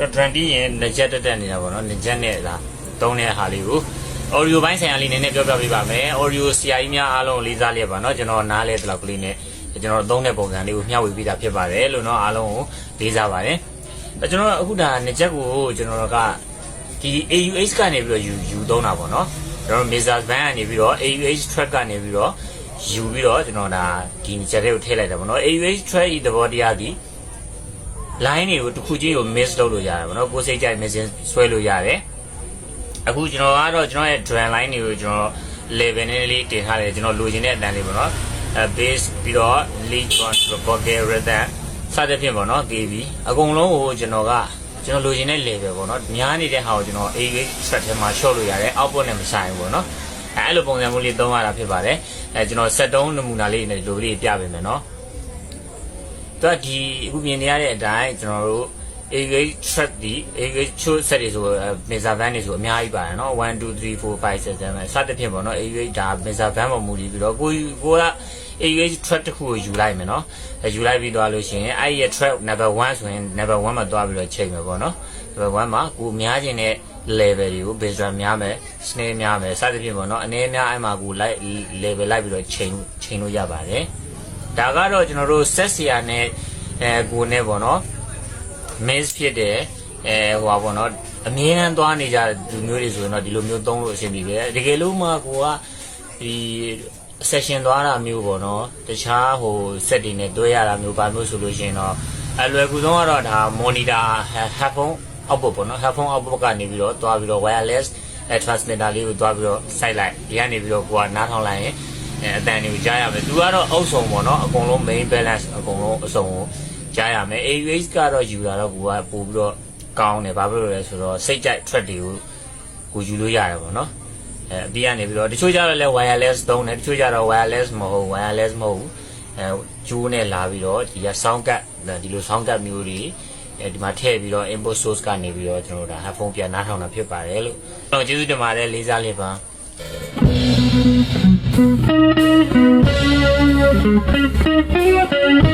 တော့ drum ပြီးရင်လက်ချက်တက်တက်နေတာပေါ့နော်လက်ချက်နဲ့ဒါသုံးတဲ့ဟာလေးကို audio ဘိုင်းဆိုင်ရာလေးနည်းနည်းပြောပြပေးပါမယ် audio ဆရာကြီးများအားလုံးလေးစားလျက်ပါနော်ကျွန်တော်နားလဲတလောက်ကလေးနဲ့ကျွန်တော်သုံးတဲ့ပုံစံလေးကိုမျှဝေပေးတာဖြစ်ပါတယ်လို့နော်အားလုံးကိုလေးစားပါတယ်ဒါကျွန်တော်အခုဒါနှစ်ချက်ကိုကျွန်တော်ကဒီ AUH ကနေပြီးတော့ယူယူသုံးတာပေါ့နော်ကျွန်တော် Mizas band ကနေပြီးတော့ AUH track ကနေပြီးတော့ယူပြီးတော့ကျွန်တော်ဒါဒီ jacket ကိုထည့်လိုက်တာပေါ့နော် AUH track ဤသဘောတရားဒီ line တွေကိုတစ်ခုချင်းကို miss လုပ်လို့ရတယ်ဗောနော်ကိုယ်စိတ်ကြိုက် message ဆွဲလို့ရတယ်အခုကျွန်တော်ကတော့ကျွန်တော်ရဲ့ drum line တွေကိုကျွန်တော် level နဲ့လေးတင်ထားတယ်ကျွန်တော်လိုချင်တဲ့အတန်းလေးဗောနော်အဲ bass ပြီးတော့ lead one vocal rhythm စသဖြင့်ဗောနော် KB အကုန်လုံးကိုကျွန်တော်ကကျွန်တော်လိုချင်တဲ့ level ဗောနော်များနေတဲ့ဟာကိုကျွန်တော် AV track ထဲမှာ short လို့ရတယ် output နဲ့မဆိုင်ဘူးဗောနော်အဲအဲ့လိုပုံစံမျိုးလေးသုံးရတာဖြစ်ပါတယ်အဲကျွန်တော်ဆက်တုံးနမူနာလေးနဲ့ဒီလိုလေးပြပေးမယ်နော် တော့ဒီအခုမြင်နေရတဲ့အတိုင်းကျွန်တော်တို့ AH track ဒီ AH ချိုးဆက်တွေဆိုမေဇာဘန်တွေဆိုအများကြီးပါတယ်เนาะ1 2 3 4 5 6 7စသဖြင့်ပေါ့เนาะ AH ဒါမေဇာဘန်ပေါ်မူတည်ပြီးတော့ကိုကိုက AH track တစ်ခုကိုယူလိုက်မယ်เนาะအဲယူလိုက်ပြီးသွားလို့ရှိရင်အဲ့ဒီရဲ့ track number 1ဆိုရင် number 1မှာသွားပြီးတော့ချိန်မယ်ပေါ့เนาะ number 1မှာကိုများခြင်းတဲ့ level တွေကို bass drum များမယ် snare များမယ်စသဖြင့်ပေါ့เนาะအနေများအဲ့မှာကို like level လိုက်ပြီးတော့ချိန်ချိန်လို့ရပါတယ် ဒါကတော့ကျွန်တော်တို့ဆက်ဆရာနဲ့အဲကိုနဲ့ပေါ့နော် miss ဖြစ်တယ်အဲဟိုပါပေါ့နော်အမြဲတမ်းသွားနေကြလူမျိုးတွေဆိုရင်တော့ဒီလိုမျိုးသုံးလို့အဆင်ပြေတယ်တကယ်လို့မှကိုကဒီ session သွားတာမျိုးပေါ့နော်တခြားဟို set တွေနဲ့တွဲရတာမျိုးပါမျိုးဆိုလို့ရှိရင်တော့အလွယ်ကူဆုံးကတော့ဒါ monitor headphone output ပေါ့နော် headphone output ကနေပြီးတော့သွားပြီးတော့ wireless အဲ transmitter လေးကိုသွားပြီးတော့စိုက်လိုက်ဒီကနေပြီးတော့ကိုကနားထောင်လိုက်ရင် အဲအတန်တွေကိုကြားရမယ်သူကတော့အုပ်စုံပေါ့နော်အကုန်လုံး main balance အကုန်လုံးအစုံကိုကြားရမယ် AUH ကတော့ယူလာတော့ကိုကပို့ပြီးတော့ကောင်းတယ်ဘာဖြစ်လို့လဲဆိုတော့စိတ်ကြိုက် track တွေကိုကိုယူလို့ရတယ်ပေါ့နော်အဲအပြီးကနေပြီးတော့တချို့ကျတော့လဲ wireless သုံးတယ်တချို့ကျတော့ wireless မဟုတ် wireless မဟုတ်ဘူးအဲကျိုးနဲ့လာပြီးတော့ဒီက sound card ဒီလို sound card မျိုးတွေအဲဒီမှာထည့်ပြီးတော့ input source ကနေပြီးတော့ကျွန်တော်တို့ဒါ headphone ပြန်နားထောင်တာဖြစ်ပါတယ်လို့ကျွန်တော်ကျေးဇူးတင်ပါတယ်လေးစားလေးပါ Thank you.